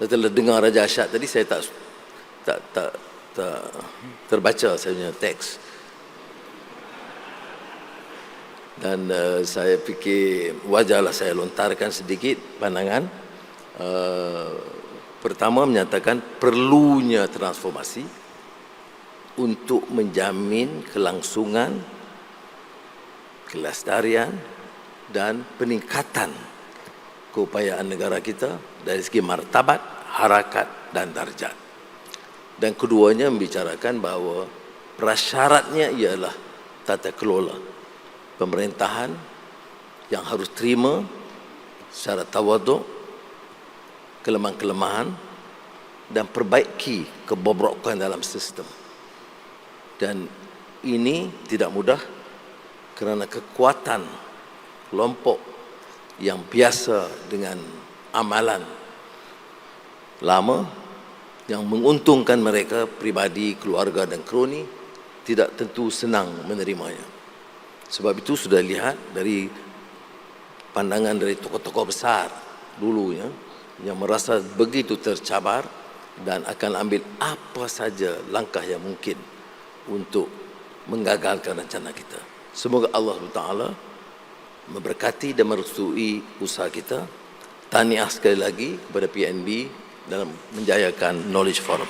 Setelah dengar Raja Asyad tadi saya tak tak tak, tak terbaca saya punya teks. Dan uh, saya fikir wajarlah saya lontarkan sedikit pandangan. Uh, pertama menyatakan perlunya transformasi untuk menjamin kelangsungan, kelestarian dan peningkatan keupayaan negara kita dari segi martabat, harakat dan darjat. Dan keduanya membicarakan bahawa prasyaratnya ialah tata kelola pemerintahan yang harus terima secara tawaduk kelemahan-kelemahan dan perbaiki kebobrokan dalam sistem. Dan ini tidak mudah kerana kekuatan kelompok yang biasa dengan amalan lama yang menguntungkan mereka pribadi, keluarga dan kroni tidak tentu senang menerimanya. Sebab itu sudah lihat dari pandangan dari tokoh-tokoh besar dulu ya yang merasa begitu tercabar dan akan ambil apa saja langkah yang mungkin untuk menggagalkan rencana kita. Semoga Allah Taala memberkati dan merestui usaha kita. Tahniah sekali lagi kepada PNB dalam menjayakan Knowledge Forum.